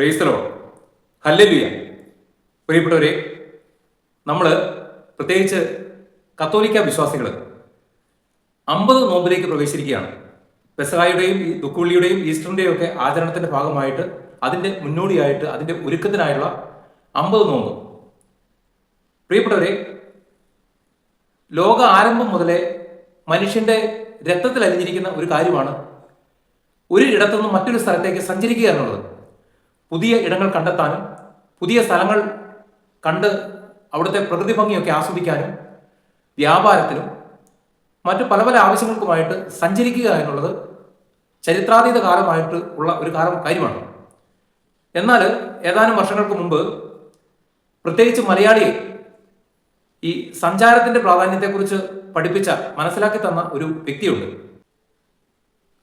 പ്രൈസ്തലോ? ഹല്ലലുയ. പ്രിയപ്പെട്ടവരെ നമ്മൾ പ്രത്യേകിച്ച് കത്തോലിക്ക വിശ്വാസികൾ അമ്പത് നോമ്പിലേക്ക് പ്രവേശിക്കുകയാണ് പെസഹായുടെയും ഈ ദുഃഖുള്ളിയുടെയും ഈസ്റ്ററിന്റെയും ഒക്കെ ആചരണത്തിന്റെ ഭാഗമായിട്ട് അതിന്റെ മുന്നോടിയായിട്ട് അതിന്റെ ഒരുക്കത്തിനായുള്ള അമ്പത് നോമ്പ്. പ്രിയപ്പെട്ടവരെ ലോക ആരംഭം മുതലേ മനുഷ്യന്റെ രക്തത്തിൽ അലിഞ്ഞിരിക്കുന്ന ഒരു കാര്യമാണ് ഒരു ഇടത്തുനിന്ന് മറ്റൊരു സ്ഥലത്തേക്ക് സഞ്ചരിക്കുക എന്നുള്ളത്. പുതിയ ഇടങ്ങൾ കണ്ടെത്താനും പുതിയ സ്ഥലങ്ങൾ കണ്ട് അവിടുത്തെ പ്രകൃതി ഭംഗിയൊക്കെ ആസ്വദിക്കാനും വ്യാപാരത്തിനും മറ്റു പല പല ആവശ്യങ്ങൾക്കുമായിട്ട് സഞ്ചരിക്കുക എന്നുള്ളത് ചരിത്രാതീത കാലമായിട്ട് ഉള്ള ഒരു കാലം കാര്യമാണ്. എന്നാൽ ഏതാനും വർഷങ്ങൾക്ക് മുമ്പ് പ്രത്യേകിച്ച് മലയാളിയെ ഈ സഞ്ചാരത്തിന്റെ പ്രാധാന്യത്തെക്കുറിച്ച് പഠിപ്പിച്ച മനസ്സിലാക്കി തന്ന ഒരു വ്യക്തിയുണ്ട്.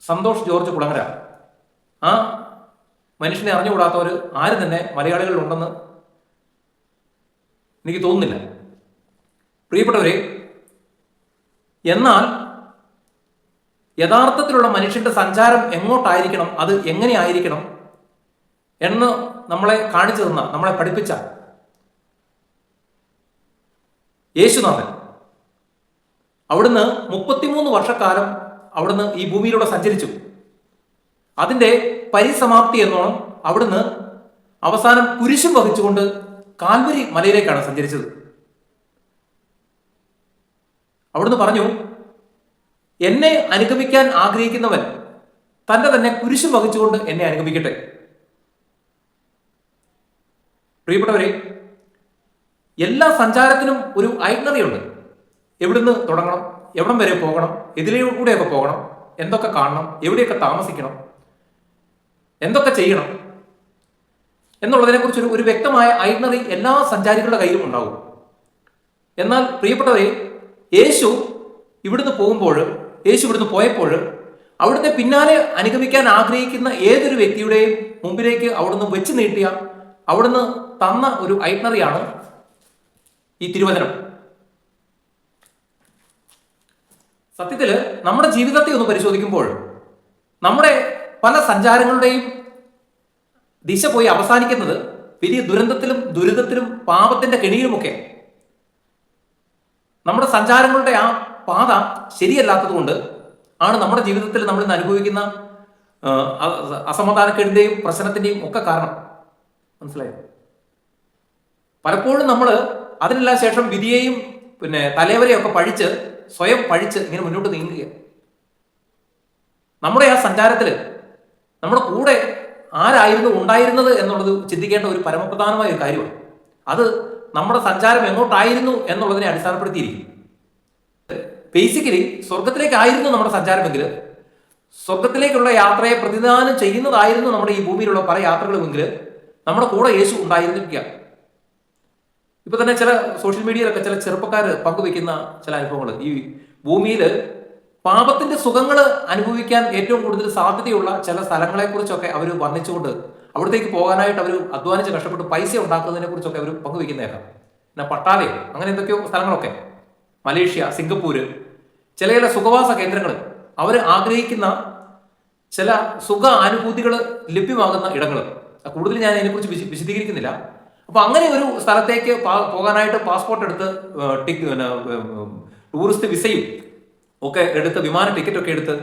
സന്തോഷ് ജോർജ് കുളങ്ങര. ആ മനുഷ്യനെ അറിഞ്ഞുകൂടാത്തവർ ആരും തന്നെ മലയാളികളിലുണ്ടെന്ന് എനിക്ക് തോന്നുന്നില്ല. പ്രിയപ്പെട്ടവരെ എന്നാൽ യഥാർത്ഥത്തിലുള്ള മനുഷ്യന്റെ സഞ്ചാരം എങ്ങോട്ടായിരിക്കണം അത് എങ്ങനെയായിരിക്കണം എന്ന് നമ്മളെ കാണിച്ചു തന്ന നമ്മളെ പഠിപ്പിച്ച യേശുനാഥൻ. അവിടുന്ന് മുപ്പത്തിമൂന്ന് വർഷക്കാലം അവിടുന്ന് ഈ ഭൂമിയിലൂടെ സഞ്ചരിച്ചു. അതിന്റെ പരിസമാപ്തി എന്നോണം അവിടുന്ന് അവസാനം കുരിശും വഹിച്ചുകൊണ്ട് കാൽവരി മലയിലേക്കാണ് സഞ്ചരിച്ചത്. അവിടുന്ന് പറഞ്ഞു എന്നെ അനുഗമിക്കാൻ ആഗ്രഹിക്കുന്നവൻ തന്റെ തന്നെ കുരിശും വഹിച്ചുകൊണ്ട് എന്നെ അനുഗമിക്കട്ടെ. പ്രിയപ്പെട്ടവരെ എല്ലാ സഞ്ചാരത്തിനും ഒരു ഐഗ്നറി ഉണ്ട് എവിടുന്ന് തുടങ്ങണം എവിടം വരെ പോകണം ഇതിലൂടെയൊക്കെ പോകണം എന്തൊക്കെ കാണണം എവിടെയൊക്കെ താമസിക്കണം എന്തൊക്കെ ചെയ്യണം എന്നുള്ളതിനെക്കുറിച്ച് ഒരു വ്യക്തമായ ഐഗ്നറി എല്ലാ സഞ്ചാരികളുടെ കയ്യിലും ഉണ്ടാവും എന്നാൽ പ്രിയപ്പെട്ടവരെ യേശു ഇവിടുന്ന് പോകുമ്പോൾ യേശു ഇവിടുന്ന് പോയപ്പോൾ അവിടുത്തെ പിന്നാലെ അനുഗമിക്കാൻ ആഗ്രഹിക്കുന്ന ഏതൊരു വ്യക്തിയുടെയും മുമ്പിലേക്ക് അവിടുന്ന് വെച്ച് നീട്ടിയ അവിടുന്ന് തന്ന ഒരു ഐഗ്നറിയാണ് ഈ തിരുവചനം. സത്യത്തിൽ നമ്മുടെ ജീവിതത്തെ ഒന്ന് പരിശോധിക്കുമ്പോൾ നമ്മുടെ പല സഞ്ചാരങ്ങളുടെയും ദിശ പോയി അവസാനിക്കുന്നത് വലിയ ദുരന്തത്തിലും ദുരിതത്തിലും പാപത്തിന്റെ കെണിയിലുമൊക്കെ. നമ്മുടെ സഞ്ചാരങ്ങളുടെ ആ പാത ശരിയല്ലാത്തത് കൊണ്ട് ആണ് നമ്മുടെ ജീവിതത്തിൽ നമ്മൾ ഇന്ന് അനുഭവിക്കുന്ന അസമാധാനക്കേടിന്റെയും പ്രശ്നത്തിന്റെയും ഒക്കെ കാരണം. മനസ്സിലായോ? പലപ്പോഴും നമ്മൾ അതിനെല്ലാം ശേഷം വിധിയെയും പിന്നെ തലവരെയും ഒക്കെ പഴിച്ച് സ്വയം പഴിച്ച് ഇങ്ങനെ മുന്നോട്ട് നീങ്ങുക നമ്മുടെ ആ സഞ്ചാരത്തിൽ നമ്മുടെ കൂടെ ആരായിരുന്നു ഉണ്ടായിരുന്നത് എന്നുള്ളത് ചിന്തിക്കേണ്ട ഒരു പരമപ്രധാനമായ ഒരു കാര്യമാണ്. അത് നമ്മുടെ സഞ്ചാരം എങ്ങോട്ടായിരുന്നു എന്നുള്ളതിനെ അടിസ്ഥാനപ്പെടുത്തിയിരിക്കും ബേസിക്കലി സ്വർഗത്തിലേക്കായിരുന്നു നമ്മുടെ സഞ്ചാരമെങ്കിൽ സ്വർഗത്തിലേക്കുള്ള യാത്രയെ പ്രതിദാനം ചെയ്യുന്നതായിരുന്നു നമ്മുടെ ഈ ഭൂമിയിലുള്ള പല യാത്രകളുമെങ്കിൽ നമ്മുടെ കൂടെ യേശു ഉണ്ടായിരുന്നിരിക്കുക. ഇപ്പൊ തന്നെ ചില സോഷ്യൽ മീഡിയയിലൊക്കെ ചില ചെറുപ്പക്കാർ പങ്കുവെക്കുന്ന ചില അനുഭവങ്ങൾ. ഈ ഭൂമിയിൽ പാപത്തിന്റെ സുഖങ്ങൾ അനുഭവിക്കാൻ ഏറ്റവും കൂടുതൽ സാധ്യതയുള്ള ചില സ്ഥലങ്ങളെ കുറിച്ചൊക്കെ അവർ വർണിച്ചുകൊണ്ട് അവിടത്തേക്ക് പോകാനായിട്ട് അവർ അധ്വാനിച്ച് കഷ്ടപ്പെട്ട് പൈസ ഉണ്ടാക്കുന്നതിനെ കുറിച്ചൊക്കെ അവർ പങ്കുവെക്കുന്നേക്കാം പിന്നെ പട്ടാലയോ അങ്ങനെ എന്തൊക്കെയോ സ്ഥലങ്ങളൊക്കെ. മലേഷ്യ സിംഗപ്പൂര് ചില ചില സുഖവാസ കേന്ദ്രങ്ങൾ അവർ ആഗ്രഹിക്കുന്ന ചില സുഖ അനുഭൂതികൾ ലഭ്യമാകുന്ന ഇടങ്ങൾ കൂടുതൽ ഞാൻ അതിനെക്കുറിച്ച് വിശ- വിശദീകരിക്കുന്നില്ല. അപ്പൊ അങ്ങനെ ഒരു സ്ഥലത്തേക്ക് പോകാനായിട്ട് പാസ്പോർട്ട് എടുത്ത് ടൂറിസ്റ്റ് വിസയും ഒക്കെ എടുത്ത് വിമാന ടിക്കറ്റ് ഒക്കെ എടുത്ത്.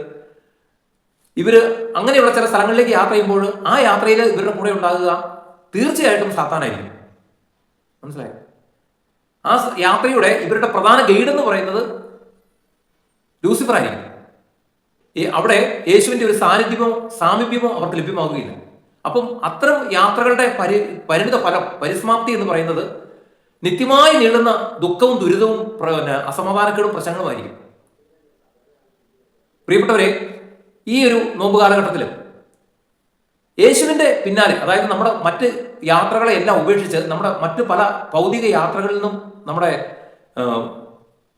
ഇവർ അങ്ങനെയുള്ള ചില സ്ഥലങ്ങളിലേക്ക് യാത്ര ചെയ്യുമ്പോൾ ആ യാത്രയിൽ ഇവരുടെ കൂടെ ഉണ്ടാകുക തീർച്ചയായിട്ടും സാത്താനായിരിക്കും. മനസ്സിലായോ? ആ യാത്രയുടെ ഇവരുടെ പ്രധാന ഗൈഡ് എന്ന് പറയുന്നത് ലൂസിഫർ ആയിരിക്കും അവിടെ യേശുവിന്റെ ഒരു സാന്നിധ്യമോ സാമീപ്യമോ അവർക്ക് ലഭ്യമാകുകയില്ല അപ്പം അത്തരം യാത്രകളുടെ പരി പരിണിത ഫലം പരിസമാപ്തി എന്ന് പറയുന്നത് നിത്യമായി നീളുന്ന ദുഃഖവും ദുരിതവും അസമാധാനക്കേടും പ്രശ്നങ്ങളുമായിരിക്കും. പ്രിയപ്പെട്ടവരെ ഈ ഒരു നോമ്പ് കാലഘട്ടത്തിൽ യേശുവിന്റെ പിന്നാലെ അതായത് നമ്മുടെ മറ്റ് യാത്രകളെ എല്ലാം ഉപേക്ഷിച്ച് നമ്മുടെ മറ്റ് പല ഭൗതിക യാത്രകളിൽ നിന്നും നമ്മുടെ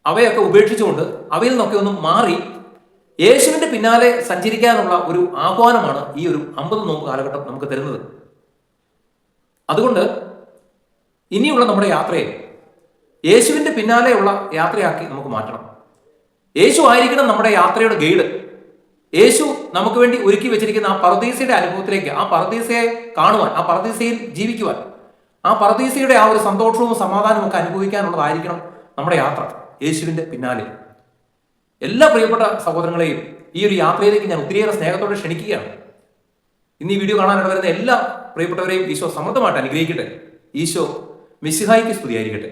അവയൊക്കെ ഉപേക്ഷിച്ചുകൊണ്ട് അവയിൽ നിന്നൊക്കെ ഒന്ന് മാറി യേശുവിന്റെ പിന്നാലെ സഞ്ചരിക്കാനുള്ള ഒരു ആഹ്വാനമാണ് ഈ ഒരു അമ്പത് നോമ്പ് കാലഘട്ടം നമുക്ക് തരുന്നത്. അതുകൊണ്ട് ഇനിയുള്ള നമ്മുടെ യാത്രയെ യേശുവിന്റെ പിന്നാലെയുള്ള യാത്രയാക്കി നമുക്ക് മാറ്റണം. യേശു ആയിരിക്കണം നമ്മുടെ യാത്രയുടെ ഗൈഡ്. യേശു നമുക്ക് വേണ്ടി ഒരുക്കി വെച്ചിരിക്കുന്ന ആ പർദീസയുടെ അനുഭവത്തിലേക്ക് ആ പറദീസയെ കാണുവാൻ ആ പറദീസയിൽ ജീവിക്കുവാൻ ആ പർദീസയുടെ ആ ഒരു സന്തോഷവും സമാധാനവും ഒക്കെ അനുഭവിക്കാനുള്ളതായിരിക്കണം നമ്മുടെ യാത്ര യേശുവിന്റെ പിന്നാലെ. എല്ലാ പ്രിയപ്പെട്ട സഹോദരങ്ങളെയും ഈ ഒരു യാത്രയിലേക്ക് ഞാൻ ഒത്തിരിയേറെ സ്നേഹത്തോടെ ക്ഷണിക്കുകയാണ്. ഇന്ന് ഈ വീഡിയോ കാണാൻ വരുന്ന എല്ലാ പ്രിയപ്പെട്ടവരെയും ഈശോ സമൃദ്ധമായിട്ട് അനുഗ്രഹിക്കട്ടെ. ഈശോ മിസ്സിഹായിക്ക് സ്തുതിയായിരിക്കട്ടെ.